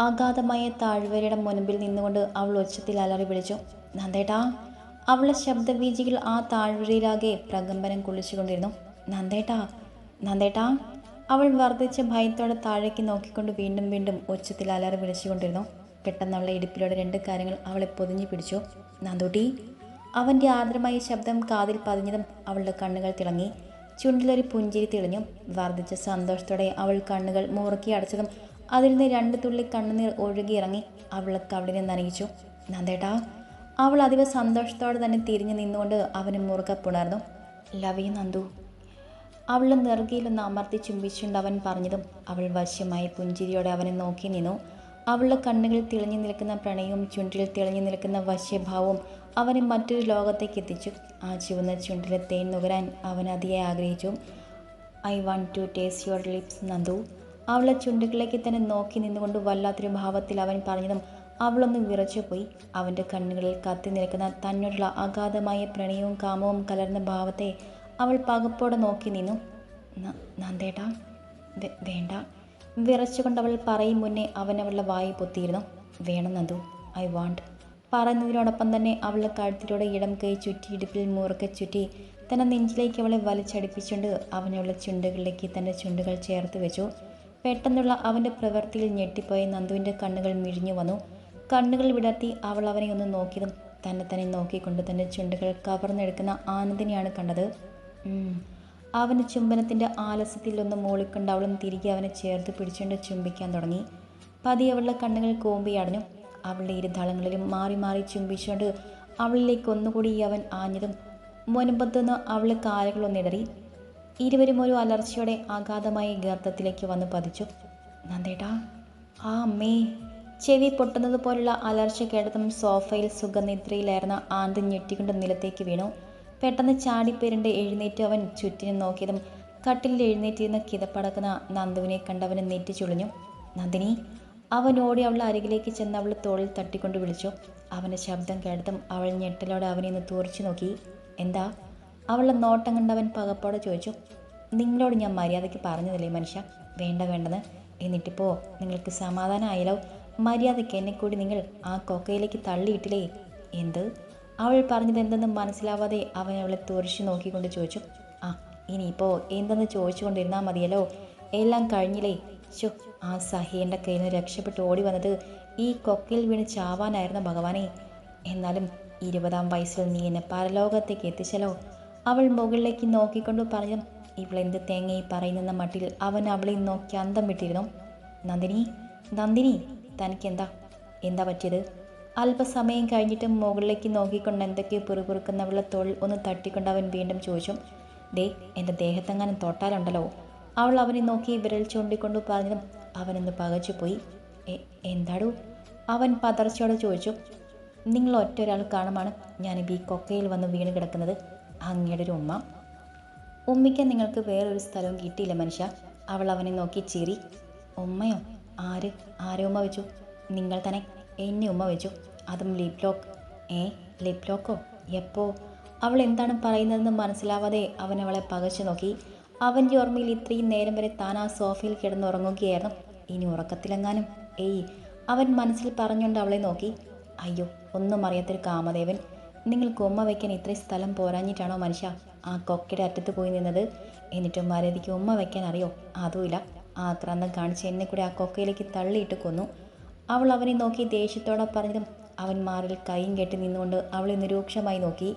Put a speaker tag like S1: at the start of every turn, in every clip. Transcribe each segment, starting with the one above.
S1: അഗാധമായ താഴ്വരയുടെ മുൻപിൽ നിന്നുകൊണ്ട് അവൾ ഉച്ചത്തിൽ അലറി വിളിച്ചു നന്ദേട്ടാ. അവളുടെ ശബ്ദവീചികൾ ആ താഴ്വരയിലാകെ പ്രകമ്പനം കൊള്ളിച്ചുകൊണ്ടിരുന്നു നന്ദേട്ടാ നന്ദേട്ടാ. അവൾ വർദ്ധിച്ച ഭയത്തോടെ താഴേക്ക് നോക്കിക്കൊണ്ട് വീണ്ടും വീണ്ടും ഉച്ചത്തിൽ അലറി വിളിച്ചുകൊണ്ടിരുന്നു. പെട്ടെന്ന് അവളുടെ ഇടുപ്പിലൂടെ രണ്ട് കാര്യങ്ങൾ അവളെ പൊതിഞ്ഞു പിടിച്ചു. നന്ദൂട്ടി. അവന്റെ ആർദ്രമായ ശബ്ദം കാതിൽ പതിഞ്ഞതും അവളുടെ കണ്ണുകൾ തിളങ്ങി. ചുണ്ടിലൊരു പുഞ്ചിരി തെളിഞ്ഞു. വർദ്ധിച്ച സന്തോഷത്തോടെ അവൾ കണ്ണുകൾ മുറുക്കി അടച്ചതും അതിൽ നിന്ന് രണ്ട് തുള്ളി കണ്ണുനീർ ഒഴുകിയിറങ്ങി അവൾക്ക് അവിടെ നിന്ന് അറിയിച്ചു നന്ദേട്ടാ അവൾ അതിവ സന്തോഷത്തോടെ തന്നെ തിരിഞ്ഞു നിന്നുകൊണ്ട് അവന് മുറുകെ പുണർന്നു. Love you Nandu. അവൾ നെറുകയിലൊന്ന് അമർത്തി ചുംബിച്ചുകൊണ്ട് അവൻ പറഞ്ഞതും അവൾ വശ്യമായി പുഞ്ചിരിയോടെ അവനെ നോക്കി നിന്നു. അവളുടെ കണ്ണുകളിൽ തിളങ്ങി നിൽക്കുന്ന പ്രണയവും ചുണ്ടിൽ തിളങ്ങി നിൽക്കുന്ന വശ്യഭാവവും അവനെ മറ്റൊരു ലോകത്തേക്ക് എത്തിച്ചു. ആ ചുവന്ന ചുണ്ടിലെ തേൻ നുകരാൻ അവൻ അതിയെ ആഗ്രഹിച്ചു. I want to taste your lips Nandu. അവളെ ചുണ്ടുകളിലേക്ക് തന്നെ നോക്കി നിന്നുകൊണ്ട് വല്ലാത്തൊരു ഭാവത്തിൽ അവൻ പറഞ്ഞതും അവളൊന്ന് വിറച്ചുപോയി അവന്റെ കണ്ണുകളിൽ കത്തി നിൽക്കുന്ന തന്നോടുള്ള അഗാധമായ പ്രണയവും കാമവും കലർന്ന ഭാവത്തെ അവൾ പകപ്പോടെ നോക്കി നിന്നു. "ന- നന്ദേട്ടാ വേണ്ട. വിറച്ചുകൊണ്ട് അവൾ പറയും മുന്നേ അവൻ അവളുടെ വായി പൊത്തിയിരുന്നു. വേണം നന്ദു ഐ വാണ്ട്. പറയുന്നതിനോടൊപ്പം തന്നെ അവളുടെ കഴുത്തിലൂടെ ഇടം കൈ ചുറ്റി ഇടുപ്പിൽ മുറുക്കെ ചുറ്റി തന്നെ നെഞ്ചിലേക്ക് അവളെ വലിച്ചടിപ്പിച്ചുകൊണ്ട് അവനുള്ള ചുണ്ടുകളിലേക്ക് തന്റെ ചുണ്ടുകൾ ചേർത്ത് വെച്ചു. പെട്ടെന്നുള്ള അവന്റെ പ്രവൃത്തിയിൽ ഞെട്ടിപ്പോയ നന്ദുവിന്റെ കണ്ണുകൾ മിഴിഞ്ഞു വന്നു. കണ്ണുകൾ വിടർത്തി അവൾ അവനെ ഒന്ന് നോക്കിയതും തന്നെ തന്നെ നോക്കിക്കൊണ്ട് തന്റെ ചുണ്ടുകൾ കവർന്നെടുക്കുന്ന ആനന്ദിനെയാണ് കണ്ടത്. അവന്റെ ചുംബനത്തിന്റെ ആലസ്യത്തിൽ ഒന്ന് മൂളിക്കൊണ്ട് അവളും തിരികെ അവനെ ചേർത്ത് പിടിച്ചുകൊണ്ട് ചുംബിക്കാൻ തുടങ്ങി. പതി അവളുടെ കണ്ണുകൾ കോമ്പി അടഞ്ഞു. അവളുടെ ഇരുതളങ്ങളിലും മാറി മാറി ചുംബിച്ചുകൊണ്ട് അവളിലേക്ക് ഒന്നുകൂടി അവൻ ആഞ്ഞതും മുൻപത്തുനിന്ന് അവളുടെ കാലുകളൊന്നിടറി ഇരുവരും ഒരു അലർച്ചയോടെ ആഘാതമായി ഗർത്തത്തിലേക്ക് വന്ന് പതിച്ചു. നന്ദേട്ടാ ആ അമ്മേ. ചെവി പൊട്ടുന്നത് പോലുള്ള അലർച്ച കേട്ടതും സോഫയിൽ സുഖനിദ്രയിലായിരുന്ന ആന്ത് ഞെട്ടിക്കൊണ്ട് നിലത്തേക്ക് വീണു. പെട്ടെന്ന് ചാടിപ്പേരിന്റെ എഴുന്നേറ്റ് അവൻ ചുറ്റിനും നോക്കിയതും കട്ടിലിൽ എഴുന്നേറ്റിരുന്ന് കിതപ്പടക്കുന്ന നന്ദുവിനെ കണ്ടവന് നെറ്റി ചുളിഞ്ഞു. നന്ദിനി അവൻ ഓടി അവളുടെ അരികിലേക്ക് ചെന്ന് അവൾ തോളിൽ തട്ടിക്കൊണ്ട് വിളിച്ചു. അവന്റെ ശബ്ദം കേട്ടതും അവൾ ഞെട്ടലോടെ അവനെ ഒന്ന് തുറച്ചു നോക്കി. എന്താ? അവളുടെ നോട്ടം കണ്ടവൻ പകപ്പോടെ ചോദിച്ചു നിങ്ങളോട് ഞാൻ മര്യാദയ്ക്ക് പറഞ്ഞതല്ലേ മനുഷ്യ? വേണ്ട വേണ്ടെന്ന്. എന്നിട്ടിപ്പോൾ നിങ്ങൾക്ക് സമാധാനമായാലോ മര്യാദയ്ക്ക് എന്നെ കൂടി നിങ്ങൾ ആ കൊക്കയിലേക്ക് തള്ളിയിട്ടില്ലേ? എന്ത്? അവൾ പറഞ്ഞത് എന്തെന്ന് മനസ്സിലാവാതെ അവൻ അവളെ തുറച്ചു നോക്കിക്കൊണ്ട് ചോദിച്ചു ആ ഇനിയിപ്പോൾ എന്തെന്ന് ചോദിച്ചുകൊണ്ടിരുന്നാൽ മതിയല്ലോ? എല്ലാം കഴിഞ്ഞില്ലേ? ശോ ആ സഹിയന്റെ കയ്യിൽ നിന്ന് രക്ഷപ്പെട്ട് ഓടി വന്നത് ഈ കൊക്കയിൽ വീണ് ചാവാനായിരുന്നു ഭഗവാനെ. എന്നാലും ഇരുപതാം വയസ്സിൽ നീ എന്നെ പരലോകത്തേക്ക് എത്തിച്ചല്ലോ. അവൾ മുകളിലേക്ക് നോക്കിക്കൊണ്ട് പറഞ്ഞു ഇവളെന്ത് തേങ്ങയി പറയുന്നെന്ന മട്ടിൽ അവൻ അവളെ നോക്കി അന്തം വിട്ടിരുന്നു. നന്ദിനി നന്ദിനി തനിക്കെന്താ? എന്താ പറ്റിയത്? അല്പസമയം കഴിഞ്ഞിട്ട് മുകളിലേക്ക് നോക്കിക്കൊണ്ട് എന്തൊക്കെയോ പിറുപിറുക്കുന്നവളുടെ തോളിൽ ഒന്ന് തട്ടിക്കൊണ്ട് അവൻ വീണ്ടും ചോദിച്ചു ദേ എന്റെ ദേഹത്തെങ്ങാനും തൊട്ടാലുണ്ടല്ലോ? അവൾ അവനെ നോക്കി വിരൽ ചൂണ്ടിക്കൊണ്ട് പറഞ്ഞതും അവനൊന്ന് പകച്ചുപോയി. "എ- എന്താടൂ? അവൻ പതർച്ചയോടെ ചോദിച്ചു നിങ്ങൾ ഒറ്റ ഒരാൾ കാണുമാണ്. ഞാനിപ്പോൾ ഈ കൊക്കയിൽ വന്ന് വീണ് കിടക്കുന്നത്. അങ്ങയുടെ ഒരു ഉമ്മ. ഉമ്മയ്ക്ക് നിങ്ങൾക്ക് വേറൊരു സ്ഥലവും കിട്ടിയില്ല മനുഷ്യ. അവൾ അവനെ നോക്കി ചിരി. ഉമ്മയോ? ആര്? ആരെ ഉമ്മ വെച്ചു? നിങ്ങൾ തന്നെ എന്നെ ഉമ്മ വെച്ചു. അതും ലിപ് ലോക്ക് ഏ? ലിപ് ലോക്കോ എപ്പോ? അവൾ എന്താണ് പറയുന്നതെന്ന് മനസ്സിലാവാതെ അവൻ അവളെ പകച്ചു നോക്കി. അവന്റെ ഓർമ്മയിൽ ഇത്രയും നേരം വരെ താൻ ആ സോഫയിൽ കിടന്നുറങ്ങുകയായിരുന്നു ഇനി ഉറക്കത്തിലെങ്ങാനും? ഏയ്. അവൻ മനസ്സിൽ പറഞ്ഞുകൊണ്ട് അവളെ നോക്കി. അയ്യോ ഒന്നും അറിയാത്തൊരു കാമദേവൻ. നിങ്ങൾക്ക് കൊമ്മ വയ്ക്കാൻ ഇത്രയും സ്ഥലം പോരാഞ്ഞിട്ടാണോ മനുഷ്യ? ആ കൊക്കയുടെ അറ്റത്ത് പോയി നിന്നത്. എന്നിട്ടും മാരതിക്ക് ഉമ്മ വയ്ക്കാൻ അറിയോ? അതുമില്ല. ആ ആക്രാന്തം കാണിച്ച് എന്നെ കൂടി ആ കൊക്കയിലേക്ക് തള്ളിയിട്ട് കൊന്നു. അവൾ അവനെ നോക്കി ദേഷ്യത്തോടെ പറഞ്ഞതും അവൻ മാറിൽ കൈയും കെട്ടി നിന്നുകൊണ്ട് അവളെ നിരൂക്ഷമായി നോക്കി.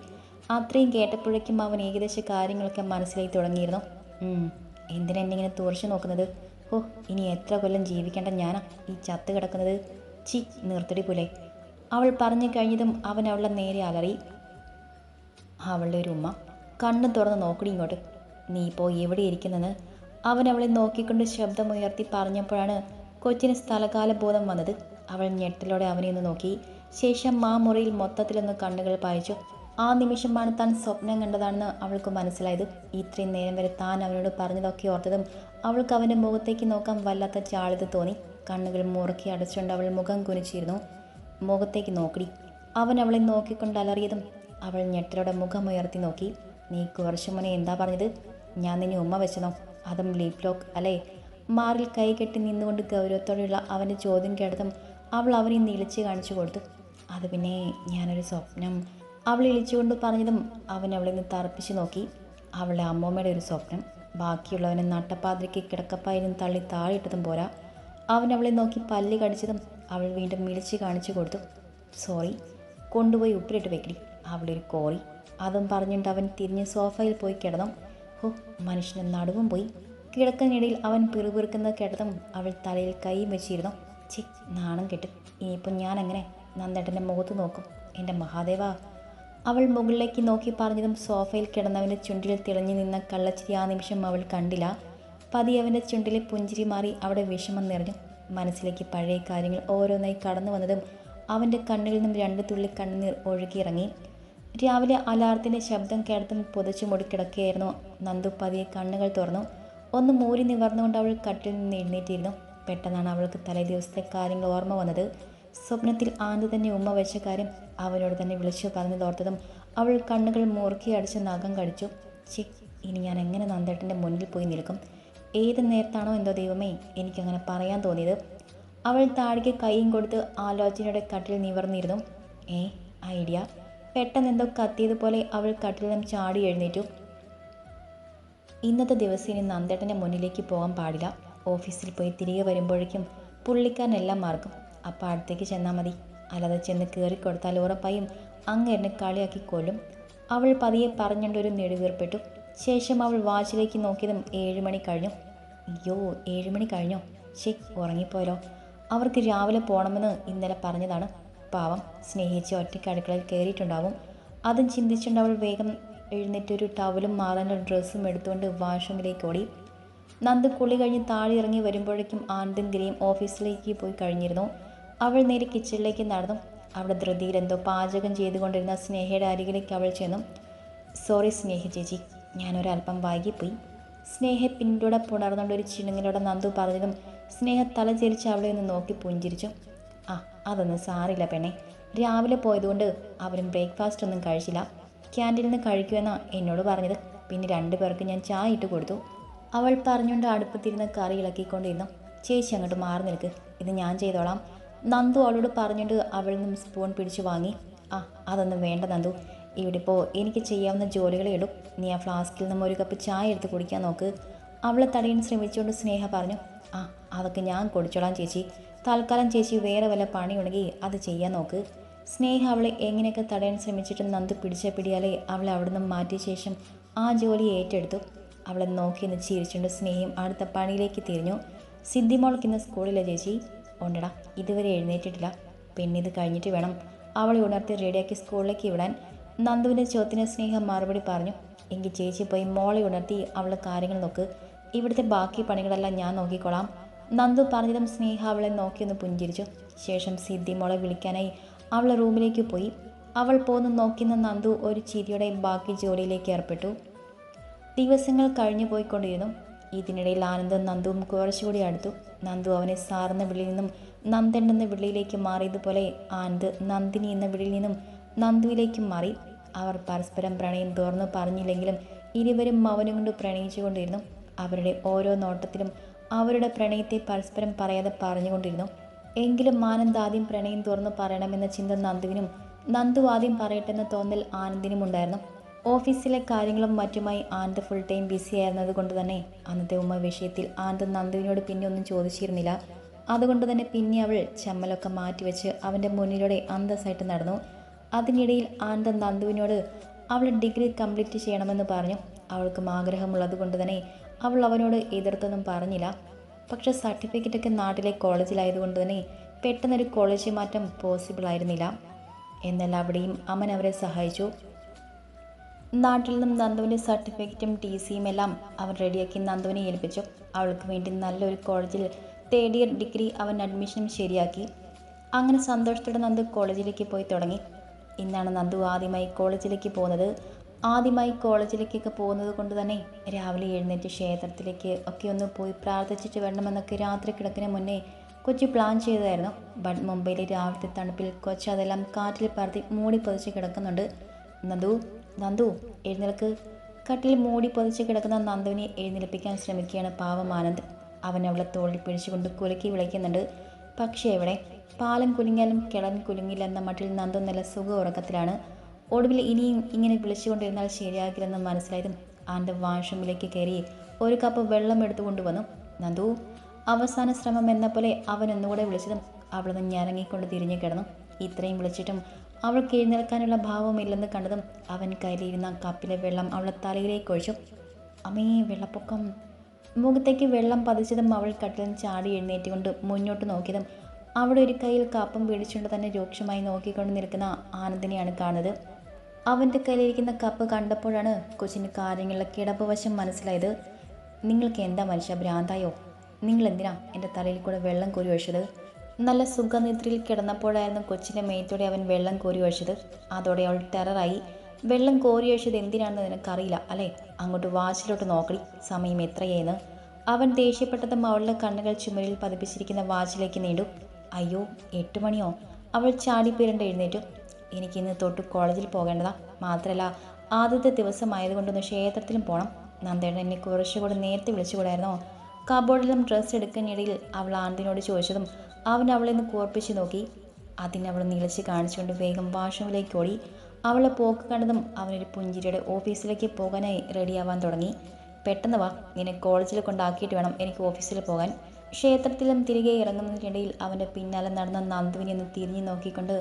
S1: അത്രയും കേട്ടപ്പോഴേക്കും അവൻ ഏകദേശ കാര്യങ്ങളൊക്കെ മനസ്സിലായി തുടങ്ങിയിരുന്നു. എന്തിനാ എന്നെ ഇങ്ങനെ തുറച്ചു നോക്കുന്നത്? ഓ ഇനി എത്ര കൊല്ലം ജീവിക്കേണ്ട ഞാനാ ഈ ചത്ത് കിടക്കുന്നത്? ചി നിർത്തടി പോലെ. അവൾ പറഞ്ഞു കഴിഞ്ഞതും അവൻ അവളെ നേരെ അലറി അവളുടെ ഒരു ഉമ്മ. കണ്ണു തുറന്ന് നോക്കടി ഇങ്ങോട്ട്. നീ ഇപ്പോൾ എവിടെ ഇരിക്കുന്നെന്ന്? അവൻ അവളെ നോക്കിക്കൊണ്ട് ശബ്ദമുയർത്തി പറഞ്ഞപ്പോഴാണ് കൊച്ചിന് സ്ഥലകാല ബോധം വന്നത്. അവൾ ഞെട്ടലോടെ അവനെ ഒന്ന് നോക്കി. ശേഷം ആ മുറിയിൽ മൊത്തത്തിലൊന്ന് കണ്ണുകൾ പായിച്ചു. ആ നിമിഷമാണ് താൻ സ്വപ്നം കണ്ടതാണെന്ന് അവൾക്ക് മനസ്സിലായത്. ഇത്രയും നേരം വരെ താൻ അവനോട് പറഞ്ഞതൊക്കെ ഓർത്തതും അവൾക്ക് അവന്റെ മുഖത്തേക്ക് നോക്കാൻ വല്ലാത്ത ചാളിത് തോന്നി. കണ്ണുകൾ മുറുക്കി അടച്ചുകൊണ്ട് അവൾ മുഖം കുനിച്ചിരുന്നു. മുഖത്തേക്ക് നോക്കി അവൻ അവളെ നോക്കിക്കൊണ്ട് അലറിയതും അവൾ ഞെട്ടലോടെ മുഖമുയർത്തി നോക്കി. നീ കുറച്ചു മുന്നേ എന്താ പറഞ്ഞത്? ഞാൻ നിന്നെ ഉമ്മ വെച്ചതോ അതും ലീപ് ലോക്ക് അല്ലേ? മാറിൽ കൈ കെട്ടി നിന്നുകൊണ്ട് ഗൗരവത്തോടെയുള്ള അവന്റെ ചോദ്യം കേട്ടതും അവൾ അവനെ നിളിച്ച് കാണിച്ചു കൊടുത്തു. അത് പിന്നെ ഞാനൊരു സ്വപ്നം. അവൾ ഇളിച്ചുകൊണ്ട് പറഞ്ഞതും അവൻ അവളെ നിന്ന് തറപ്പിച്ച് നോക്കി. അവളുടെ അമ്മൂമ്മയുടെ ഒരു സ്വപ്നം. ബാക്കിയുള്ളവനെ നട്ടപ്പാതിരിക്ക് കിടക്കപ്പായിരുന്നു തള്ളി താഴെയിട്ടതും പോരാ. അവൻ അവളെ നോക്കി പല്ല് കടിച്ചതും അവൾ വീണ്ടും വിളിച്ച് കാണിച്ചു കൊടുത്തു. സോറി കൊണ്ടുപോയി ഉപ്പിലിട്ട് വെക്കടി. അവളൊരു കോറി. അതും പറഞ്ഞുകൊണ്ട് അവൻ തിരിഞ്ഞ് സോഫയിൽ പോയി കിടന്നു. ഹോ മനുഷ്യന് നടുവും പോയി. കിടക്കനിടയിൽ അവൻ പിറുപിറുക്കുന്നത് കേട്ടതും അവൾ തലയിൽ കൈ വെച്ചിരുന്നു. ചി നാണം കെട്ട്. ഇനിയിപ്പോൾ ഞാൻ എങ്ങനെ നന്ദേട്ടന്റെ മുഖത്ത് നോക്കും? എന്റെ മഹാദേവ. അവൾ മുകളിലേക്ക് നോക്കി പറഞ്ഞതും സോഫയിൽ കിടന്നവന്റെ ചുണ്ടിൽ തിളഞ്ഞു നിന്ന കള്ളച്ചിരി ആ നിമിഷം അവൾ കണ്ടില്ല. പതി അവന്റെ ചുണ്ടിലെ പുഞ്ചിരി മാറി അവിടെ വിഷമം നിറഞ്ഞു. മനസ്സിലേക്ക് പഴയ കാര്യങ്ങൾ ഓരോന്നായി കടന്നു വന്നതും അവന്റെ കണ്ണിൽ നിന്നും രണ്ട് തുള്ളി കണ്ണുനീർ ഒഴുകിയിറങ്ങി. രാവിലെ അലാറത്തിന്റെ ശബ്ദം കേട്ടതും പുതച്ചു മുടിക്കിടക്കുകയായിരുന്നു നന്ദു പതിയെ കണ്ണുകൾ തുറന്നു. ഒന്ന് മൂരി നിവർന്നുകൊണ്ട് അവൾ കട്ടിൽ നിന്ന് എഴുന്നേറ്റിരുന്നു. പെട്ടെന്നാണ് അവൾക്ക് തലേ ദിവസത്തെ കാര്യങ്ങൾ ഓർമ്മ വന്നത്. സ്വപ്നത്തിൽ ആന്ത് തന്നെ ഉമ്മ വെച്ച കാര്യം അവനോട് തന്നെ വിളിച്ചു പറഞ്ഞു തോർത്തതും അവൾ കണ്ണുകൾ മുറുക്കി അടിച്ച് നഖം കടിച്ചു. ചി ഇനി ഞാൻ എങ്ങനെ നന്ദേട്ടന്റെ മുന്നിൽ പോയി നിൽക്കും? ഏത് നേരത്താണോ എന്തോ ദൈവമേ എനിക്കങ്ങനെ പറയാൻ തോന്നിയത്. അവൾ താഴേക്ക് കൈയും കൊടുത്ത് ആലോചനയുടെ കട്ടിൽ നിവർന്നിരുന്നു. ഏ ഐഡിയ. പെട്ടെന്ന് എന്തോ കത്തിയതുപോലെ അവൾ കട്ടിൽ നിന്നും ചാടി എഴുന്നേറ്റു. ഇന്നത്തെ ദിവസം ഇനി നന്ദേട്ടന്റെ മുന്നിലേക്ക് പോകാൻ പാടില്ല. ഓഫീസിൽ പോയി തിരികെ വരുമ്പോഴേക്കും പുള്ളിക്കാരനെല്ലാം മാർക്കും അപ്പോൾ അടുത്തേക്ക് ചെന്നാൽ മതി. അല്ലാതെ ചെന്ന് കയറിക്കൊടുത്താൽ ഉറപ്പായും അങ്ങേരനെ കളിയാക്കി കൊല്ലും. അവൾ പതിയെ പറഞ്ഞുകൊണ്ടൊരു നെടുവീർപ്പെട്ടു. ശേഷം അവൾ വാച്ചിലേക്ക് നോക്കിയതും ഏഴുമണി കഴിഞ്ഞു. അയ്യോ ഏഴുമണി കഴിഞ്ഞോ. ശേ ഉറങ്ങിപ്പോയല്ലോ. അവർക്ക് രാവിലെ പോകണമെന്ന് ഇന്നലെ പറഞ്ഞതാണ്. പാവം സ്നേഹിച്ച് ഒറ്റയ്ക്ക് അടുക്കളയിൽ കയറിയിട്ടുണ്ടാവും. അതും ചിന്തിച്ചുകൊണ്ട് അവൾ വേഗം എഴുന്നേറ്റൊരു ടവലും മാറാനുള്ള ഡ്രസ്സും എടുത്തുകൊണ്ട് വാഷ്റൂമിലേക്ക് ഓടി. നന്ദ് കുളി കഴിഞ്ഞ് താഴെ ഇറങ്ങി വരുമ്പോഴേക്കും ആനന്ദും ഗിരിയും ഓഫീസിലേക്ക് പോയി കഴിഞ്ഞിരുന്നു. അവൾ നേരെ കിച്ചണിലേക്ക് നടന്നു. അവിടെ ധൃതിയിൽ എന്തോ പാചകം ചെയ്തുകൊണ്ടിരുന്ന സ്നേഹയുടെ അരികിലേക്ക് അവൾ ചെന്നു. സോറി സ്നേഹ ചേച്ചി ഞാനൊരല്പം വൈകിപ്പോയി. സ്നേഹ പിന്നിലൂടെ പുണർന്നുകൊണ്ട് ഒരു ചിണുങ്ങിലൂടെ നന്ദു പറഞ്ഞതും സ്നേഹ തല ചെരിച്ച് അവളെ ഒന്ന് നോക്കി പുഞ്ചിരിച്ചു. ആ അതൊന്നും സാറില്ല പെണ്ണെ. രാവിലെ പോയതുകൊണ്ട് അവരും ബ്രേക്ക്ഫാസ്റ്റ് ഒന്നും കഴിച്ചില്ല. ക്യാന്റീനിൽ നിന്ന് കഴിക്കുമെന്നാണ് എന്നോട് പറഞ്ഞത്. പിന്നെ രണ്ടു പേർക്ക് ഞാൻ ചായ ഇട്ട് കൊടുത്തു. അവൾ പറഞ്ഞുകൊണ്ട് അടുപ്പത്തിരുന്ന് കറി ഇളക്കിക്കൊണ്ടിരുന്നു. ചേച്ചി അങ്ങോട്ട് മാറി നിൽക്ക്. ഇത് ഞാൻ ചെയ്തോളാം. നന്ദു അവളോട് പറഞ്ഞുകൊണ്ട് അവളിൽ നിന്നും സ്പൂൺ പിടിച്ചു വാങ്ങി. ആ അതൊന്നും വേണ്ട നന്ദു. ഇവിടെ ഇപ്പോൾ എനിക്ക് ചെയ്യാവുന്ന ജോലികളെ ഇടും നീ ആ ഫ്ലാസ്കിൽ നിന്നും ഒരു കപ്പ് ചായ എടുത്ത് കുടിക്കാൻ നോക്ക്. അവളെ തടയാൻ ശ്രമിച്ചുകൊണ്ട് സ്നേഹ പറഞ്ഞു ആ അതൊക്കെ ഞാൻ കുടിച്ചോളാം ചേച്ചി. തൽക്കാലം ചേച്ചി വേറെ വല്ല പണിയുണ്ടെങ്കിൽ അത് ചെയ്യാൻ നോക്ക്. സ്നേഹ അവളെ എങ്ങനെയൊക്കെ തടയാൻ ശ്രമിച്ചിട്ട് നന്ദു പിടിച്ച പിടിയാലെ അവളെ അവിടെ നിന്ന് മാറ്റിയ ശേഷം ആ ജോലി ഏറ്റെടുത്തു. അവളെ നോക്കി നിന്ന് ചിരിച്ചുകൊണ്ട് സ്നേഹം അടുത്ത പണിയിലേക്ക് തിരിഞ്ഞു. സിദ്ധിമോൾക്കിന്ന് സ്കൂളിലെ ചേച്ചി. ഉണ്ടടാ ഇതുവരെ എഴുന്നേറ്റിട്ടില്ല. പിന്നെ ഇത് കഴിഞ്ഞിട്ട് വേണം അവളെ ഉണർത്തി റെഡിയാക്കി സ്കൂളിലേക്ക് വിടാൻ. നന്ദുവിന്റെ ചോദ്യത്തിന് സ്നേഹം മറുപടി പറഞ്ഞു. എങ്കിൽ ചേച്ചി പോയി മോളെ ഉണർത്തി അവളെ കാര്യങ്ങൾ നോക്ക്. ഇവിടുത്തെ ബാക്കി പണികളെല്ലാം ഞാൻ നോക്കിക്കോളാം. നന്ദു പറഞ്ഞതും സ്നേഹ അവളെ നോക്കിയൊന്ന് പുഞ്ചിരിച്ചു. ശേഷം സിദ്ധി മോളെ വിളിക്കാനായി അവൾ റൂമിലേക്ക് പോയി. അവൾ പോന്ന് നോക്കുന്ന നന്ദു ഒരു ചിരിയുടെ ബാക്കി ജോലിയിലേക്ക് ഏർപ്പെട്ടു. ദിവസങ്ങൾ കഴിഞ്ഞു പോയിക്കൊണ്ടിരുന്നു. ഇതിനിടയിൽ ആനന്ദും നന്ദുവും കുറച്ചുകൂടി അടുത്തു. നന്ദു അവനെ സാറെന്ന വിളിയിൽ നിന്നും നന്ദൻ എന്ന വിളിയിലേക്ക് മാറിയതുപോലെ ആനന്ദ് നന്ദിനി എന്ന വിളിയിൽ നിന്നും നന്ദുവിലേക്കും മാറി. അവർ പരസ്പരം പ്രണയം തുറന്നു പറഞ്ഞില്ലെങ്കിലും ഇരുവരും മൗനം കൊണ്ട് പ്രണയിച്ചുകൊണ്ടിരുന്നു. അവരുടെ ഓരോ നോട്ടത്തിലും അവരുടെ പ്രണയത്തെ പരസ്പരം പറയാതെ പറഞ്ഞുകൊണ്ടിരുന്നു. എങ്കിലും ആനന്ദ് ആദ്യം പ്രണയം തുറന്നു പറയണമെന്ന ചിന്ത നന്ദുവിനും നന്ദു ആദ്യം പറയട്ടെന്ന തോന്നൽ ആനന്ദിനും ഉണ്ടായിരുന്നു. ഓഫീസിലെ കാര്യങ്ങളും മറ്റുമായി ആനന്ദ് ഫുൾ ടൈം ബിസി ആയിരുന്നത് കൊണ്ട് തന്നെ അന്നത്തെ ഉമ്മ വിഷയത്തിൽ ആനന്ദ് നന്ദുവിനോട് പിന്നെ ഒന്നും ചോദിച്ചിരുന്നില്ല. അതുകൊണ്ട് തന്നെ പിന്നെ അവൾ ചമ്മലൊക്കെ മാറ്റിവെച്ച് അവന്റെ മുന്നിലൂടെ അന്തസ്സായിട്ട് നടന്നു. അതിനിടയിൽ ആനന്ദ നന്ദുവിനോട് അവൾ ഡിഗ്രി കംപ്ലീറ്റ് ചെയ്യണമെന്ന് പറഞ്ഞു. അവൾക്കും ആഗ്രഹമുള്ളത് കൊണ്ട് തന്നെ അവൾ അവനോട് എതിർത്തൊന്നും പറഞ്ഞില്ല. പക്ഷെ സർട്ടിഫിക്കറ്റൊക്കെ നാട്ടിലെ കോളേജിലായതുകൊണ്ട് തന്നെ പെട്ടെന്നൊരു കോളേജ് മാറ്റം പോസിബിൾ ആയിരുന്നില്ല. എന്നാൽ അവിടെയും അമൻ അവരെ സഹായിച്ചു. നാട്ടിൽ നിന്നും നന്ദുവിന്റെ സർട്ടിഫിക്കറ്റും ടി സിയും എല്ലാം അവൻ റെഡിയാക്കി നന്ദുവിനെ ഏൽപ്പിച്ചു. അവൾക്ക് വേണ്ടി നല്ലൊരു കോളേജിൽ തേർഡ് ഇയർ ഡിഗ്രി അവൻ അഡ്മിഷനും ശരിയാക്കി. അങ്ങനെ സന്തോഷത്തോടെ നന്ദു കോളേജിലേക്ക് പോയി തുടങ്ങി. ഇന്നാണ് നന്ദു ആദ്യമായി കോളേജിലേക്ക് പോകുന്നത്. ആദ്യമായി കോളേജിലേക്കൊക്കെ പോകുന്നത് കൊണ്ട് തന്നെ രാവിലെ എഴുന്നേറ്റ് ക്ഷേത്രത്തിലേക്ക് ഒക്കെ ഒന്ന് പോയി പ്രാർത്ഥിച്ചിട്ട് വരണമെന്നൊക്കെ രാത്രി കിടക്കുന്ന മുന്നേ കൊച്ച് പ്ലാൻ ചെയ്തതായിരുന്നു. ബട്ട് മുംബൈയിലെ രാവിലത്തെ തണുപ്പിൽ കൊച്ചു അതെല്ലാം കാറ്റിൽ പറത്തി മൂടി പൊതിച്ച് കിടക്കുന്നുണ്ട്. നന്ദു നന്ദു എഴുന്നേൽക്ക്. കട്ടിൽ മൂടി പൊതിച്ച് കിടക്കുന്ന നന്ദുവിനെ എഴുന്നേൽപ്പിക്കാൻ ശ്രമിക്കുകയാണ് പാവം ആനന്ദ്. അവൻ അവളെ തോളിൽ പിടിച്ചുകൊണ്ട് കുലുക്കി വിളിക്കുന്നുണ്ട്. പക്ഷേ എവിടെ? പാലം കുലുങ്ങിയാലും കിളൻ കുലുങ്ങില്ലെന്ന മട്ടിൽ നന്ദു നല്ല സുഖ ഉറക്കത്തിലാണ് ഒടുവിൽ ഇനിയും ഇങ്ങനെ വിളിച്ചുകൊണ്ടിരുന്നാൽ ശരിയാകില്ലെന്ന് മനസ്സിലായതും ആന്റെ വാഷ്റൂമിലേക്ക് കയറി ഒരു കപ്പ് വെള്ളം എടുത്തു കൊണ്ടുവന്നു. നന്ദു അവസാന ശ്രമം എന്ന പോലെ അവൻ ഒന്നുകൂടെ വിളിച്ചതും അവളൊന്ന് ഞരങ്ങിക്കൊണ്ട് തിരിഞ്ഞു കിടന്നു. ഇത്രയും വിളിച്ചിട്ടും അവൾക്ക് എഴുന്നേൽക്കാനുള്ള ഭാവമില്ലെന്ന് കണ്ടതും അവൻ കയ്യിലിരുന്ന കപ്പിലെ വെള്ളം അവളെ തലയിലേക്ക് ഒഴിച്ചു. അമ്മേ വെള്ളപ്പൊക്കം. മുഖത്തേക്ക് വെള്ളം പതിച്ചതും അവൾ കട്ടിലും ചാടി എഴുന്നേറ്റുകൊണ്ട് മുന്നോട്ട് നോക്കിയതും അവിടെ ഒരു കയ്യിൽ കപ്പം പിടിച്ചുകൊണ്ട് തന്നെ രൂക്ഷമായി നോക്കിക്കൊണ്ട് നിൽക്കുന്ന ആനന്ദിനെയാണ് കാണുന്നത്. അവന്റെ കയ്യിലിരിക്കുന്ന കപ്പ് കണ്ടപ്പോഴാണ് കൊച്ചിന് കാര്യങ്ങളിലെ കിടപ്പ് വശം മനസ്സിലായത്. നിങ്ങൾക്ക് എന്താ മനുഷ്യ ഭ്രാന്തായോ? നിങ്ങൾ എന്തിനാ എന്റെ തലയിൽ കൂടെ വെള്ളം കോരി ഒഴിച്ചത്? നല്ല സുഖനിദ്രയിൽ കിടന്നപ്പോഴായിരുന്നു കൊച്ചിന്റെ മേത്തോടെ അവൻ വെള്ളം കോരി ഒഴിച്ചത്. അതോടെ അവൾ ടെററായി. വെള്ളം കോരി ഒഴിച്ചത് എന്തിനാണെന്ന് നിനക്കറിയില്ല അല്ലേ? അങ്ങോട്ട് വാച്ചിലോട്ട് നോക്കടി സമയം എത്രയേന്ന്? അവൻ ദേഷ്യപ്പെട്ടതും അവളുടെ കണ്ണുകൾ ചുമരിൽ പതിപ്പിച്ചിരിക്കുന്ന വാച്ചിലേക്ക് നീണ്ടു. അയ്യോ എട്ട് മണിയോ? അവൾ ചാടി പിരണ്ട് എഴുന്നേറ്റു. എനിക്കിന്ന് തൊട്ട് കോളേജിൽ പോകേണ്ടതാ. മാത്രമല്ല ആദ്യത്തെ ദിവസമായതുകൊണ്ടൊന്ന് ക്ഷേത്രത്തിലും പോകണം നന്ദേട്ടൻ എന്നെ കുറച്ചുകൂടെ നേരത്തെ വിളിച്ചുകൂടായിരുന്നോ? കബോർഡിലും ഡ്രസ്സ് എടുക്കാനിടയിൽ അവൾ ആനന്ദിനോട് ചോദിച്ചതും അവൻ അവളെ ഒന്ന് കോർപ്പിച്ച് നോക്കി. അതിനവൾ നിലച്ച് കാണിച്ചുകൊണ്ട് വേഗം വാഷ്റൂമിലേക്ക് ഓടി. അവളെ പോക്ക് കണ്ടതും അവനൊരു പുഞ്ചിരിയുടെ ഓഫീസിലേക്ക് പോകാനായി റെഡിയാവാൻ തുടങ്ങി. പെട്ടെന്ന് വാ നിന്നെ കോളേജിൽ കൊണ്ടാക്കിയിട്ട് വേണം എനിക്ക് ഓഫീസിൽ പോകാൻ. ക്ഷേത്രത്തിലും തിരികെ ഇറങ്ങുന്നതിനിടയിൽ അവന്റെ പിന്നാലെ നടന്ന നന്ദുവിനെ ഒന്ന് തിരിഞ്ഞു നോക്കിക്കൊണ്ട്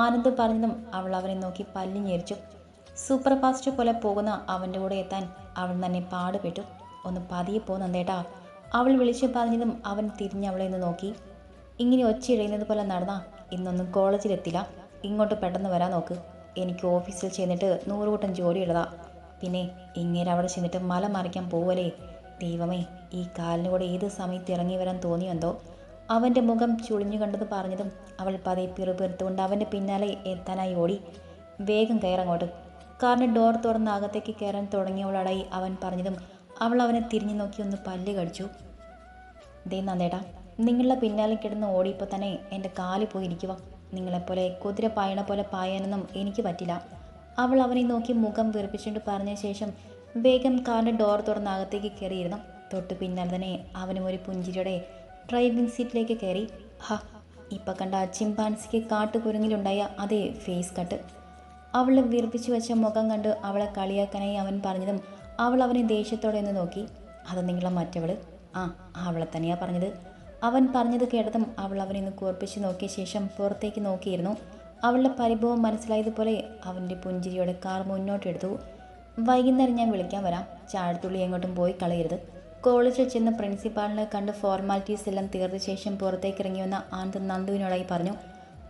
S1: ആനന്ദ് പറഞ്ഞതും അവൾ അവനെ നോക്കി പല്ലി ഞെരിച്ചു. സൂപ്പർ ഫാസ്റ്റ് പോലെ പോകുന്ന അവന്റെ കൂടെ എത്താൻ അവൾ തന്നെ പാടുപെട്ടു. ഒന്ന് പതിയെ പോ നന്ദേട്ടാ അവൾ വിളിച്ചു പറഞ്ഞതും അവൻ തിരിഞ്ഞ് അവളെ ഒന്ന് നോക്കി. ഇങ്ങനെ ഒച്ചയിഴയുന്നത് പോലെ നടന്നാ? ഇന്നൊന്നും കോളേജിലെത്തില്ല. ഇങ്ങോട്ട് പെട്ടെന്ന് വരാൻ നോക്ക്. എനിക്ക് ഓഫീസിൽ ചെന്നിട്ട് നൂറുകൂട്ടം ജോലിയുള്ളതാ പിന്നെ ഇങ്ങനെ അവിടെ ചെന്നിട്ട് മല മറിക്കാൻ പോവലേ ദൈവമേ ഈ കാലിനോട് ഏത് സമയത്ത് ഇറങ്ങി വരാൻ തോന്നിയെന്തോ? അവന്റെ മുഖം ചുളിഞ്ഞു കണ്ടത് പറഞ്ഞതും അവൾ പതിയെ പിറുപിറുത്തുകൊണ്ട് അവന്റെ പിന്നാലെ എത്താനായി ഓടി. വേഗം കയറങ്ങോട്ട്. കാറിന്റെ ഡോർ തുറന്ന് അകത്തേക്ക് കയറാൻ തുടങ്ങിയവളടായി അവൻ പറഞ്ഞതും അവൾ അവനെ തിരിഞ്ഞു നോക്കി ഒന്ന് പല്ല് കടിച്ചു. ദേ നന്ദേട്ടാ നിങ്ങളുടെ പിന്നാലെ കിടന്ന് ഓടിയപ്പോൾ തന്നെ എന്റെ കാൽ പോയി ഇരിക്കുക നിങ്ങളെപ്പോലെ കുതിര പായണ പോലെ പായാനൊന്നും എനിക്ക് പറ്റില്ല. അവൾ അവനെ നോക്കി മുഖം വീർപ്പിച്ചുകൊണ്ട് പറഞ്ഞ ശേഷം വേഗം കാറിന്റെ ഡോർ തുറന്ന് അകത്തേക്ക് കയറിയിരുന്നു. തൊട്ട് പിന്നാലെ തന്നെ അവനും ഒരു പുഞ്ചിരിയുടെ ഡ്രൈവിംഗ് സീറ്റിലേക്ക് കയറി. ഹ ഇപ്പം കണ്ട ചിമ്പാൻസിക്ക് കാട്ടുകുരങ്ങിലുണ്ടായ അതേ ഫേസ് കട്ട് അവളെ വിറപ്പിച്ചു വെച്ച മുഖം കണ്ട് അവളെ കളിയാക്കാനായി അവൻ പറഞ്ഞതും അവൾ അവനെ ദേഷ്യത്തോടെ ഒന്ന് നോക്കി. അത് നിങ്ങളെ മറ്റവൾ ആ അവളെ തന്നെയാണ് പറഞ്ഞത്. അവൻ പറഞ്ഞത് കേട്ടതും അവൾ അവനെ ഒന്ന് കൂർപ്പിച്ച് നോക്കിയ ശേഷം പുറത്തേക്ക് നോക്കിയിരുന്നു. അവളുടെ പരിഭവം മനസ്സിലായതുപോലെ അവന്റെ പുഞ്ചിരിയോടെ കാർ മുന്നോട്ടെടുത്തു വൈകുന്നേരം ഞാൻ വിളിക്കാൻ വരാം. ചാഴത്തുള്ളി എങ്ങോട്ടും പോയി കളയരുത്. കോളേജിൽ ചെന്ന് പ്രിൻസിപ്പാളിനെ കണ്ട് ഫോർമാലിറ്റീസ് എല്ലാം തീർത്ത ശേഷം പുറത്തേക്ക് ഇറങ്ങി വന്ന ആനന്ദ് നന്ദുവിനോടായി പറഞ്ഞു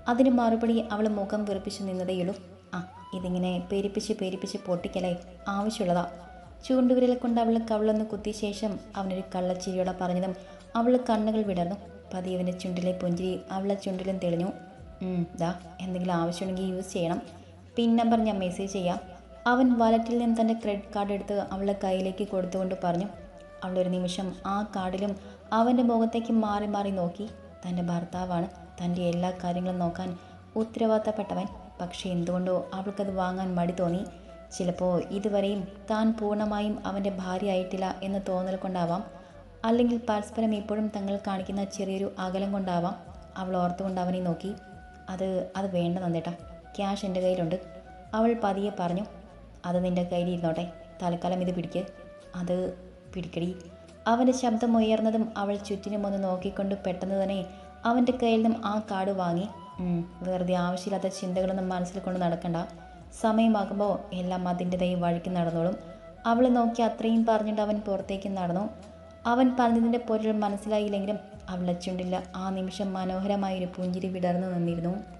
S1: അതിന് മറുപടി അവൾ മുഖം വീർപ്പിച്ച് നിന്നതേയുള്ളൂ ആ ഇതിങ്ങനെ പെരിപ്പിച്ച് പെരിപ്പിച്ച് പൊട്ടിക്കലേ ആവശ്യമുള്ളതാ. ചൂണ്ടുവിരൽ കൊണ്ട് അവൾ കവളൊന്ന് കുത്തിയ ശേഷം അവനൊരു കള്ളച്ചിരിയോടെ പറഞ്ഞതും അവൾ കണ്ണുകൾ വിടർന്നു. പതിയവന്റെ ചുണ്ടിലെ പുഞ്ചിരി അവളെ ചുണ്ടിലും തെളിഞ്ഞു. "ഉം, ദാ എന്തെങ്കിലും ആവശ്യമുണ്ടെങ്കിൽ യൂസ് ചെയ്യണം. പിൻ നമ്പർ ഞാൻ മെസ്സേജ് ചെയ്യാം. അവൻ വാലറ്റിൽ നിന്ന് തന്റെ ക്രെഡിറ്റ് കാർഡ് എടുത്ത് അവളുടെ കയ്യിലേക്ക് കൊടുത്തുകൊണ്ട് പറഞ്ഞു അവളൊരു നിമിഷം ആ കാർഡിലും അവന്റെ മുഖത്തേക്ക് മാറി മാറി നോക്കി. തന്റെ ഭർത്താവാണ് തന്റെ എല്ലാ കാര്യങ്ങളും നോക്കാൻ ഉത്തരവാദിത്തപ്പെട്ടവൻ. പക്ഷേ എന്തുകൊണ്ടോ അവൾക്കത് വാങ്ങാൻ മടി തോന്നി. ചിലപ്പോൾ ഇതുവരെയും താൻ പൂർണമായും അവന്റെ ഭാര്യയായിട്ടില്ല എന്ന് തോന്നൽ കൊണ്ടാവാം. അല്ലെങ്കിൽ പരസ്പരം ഇപ്പോഴും തങ്ങൾ കാണിക്കുന്ന ചെറിയൊരു അകലം കൊണ്ടാവാം. അവൾ ഓർത്തുകൊണ്ട് അവനെ നോക്കി. അത് അത് വേണ്ട നന്ദേട്ടാ. ക്യാഷ് എന്റെ കയ്യിലുണ്ട്. അവൾ പതിയെ പറഞ്ഞു അത് നിന്റെ കയ്യിലിരുന്നോട്ടെ. തൽക്കാലം ഇത് പിടിക്ക്. അത് പിടിക്കടി. അവന്റെ ശബ്ദം ഉയർന്നതും അവൾ ചുറ്റിനും ഒന്ന് നോക്കിക്കൊണ്ട് പെട്ടെന്ന് തന്നെ അവന്റെ കയ്യിൽ നിന്നും ആ കാർഡ് വാങ്ങി. വെറുതെ ആവശ്യമില്ലാത്ത ചിന്തകളൊന്നും മനസ്സിൽ കൊണ്ട് നടക്കണ്ട. സമയമാകുമ്പോൾ എല്ലാം അതിന്റെതായി വഴിക്ക് നടന്നോളും. അവളെ നോക്കി അത്രയും പറഞ്ഞിട്ട് അവൻ പുറത്തേക്ക് നടന്നു. അവൻ പറഞ്ഞതിന്റെ പൊരുൾ മനസ്സിലായില്ലെങ്കിലും അവളെ ചുണ്ടില്ല ആ നിമിഷം മനോഹരമായൊരു പുഞ്ചിരി വിടർന്നു നിന്നിരുന്നു.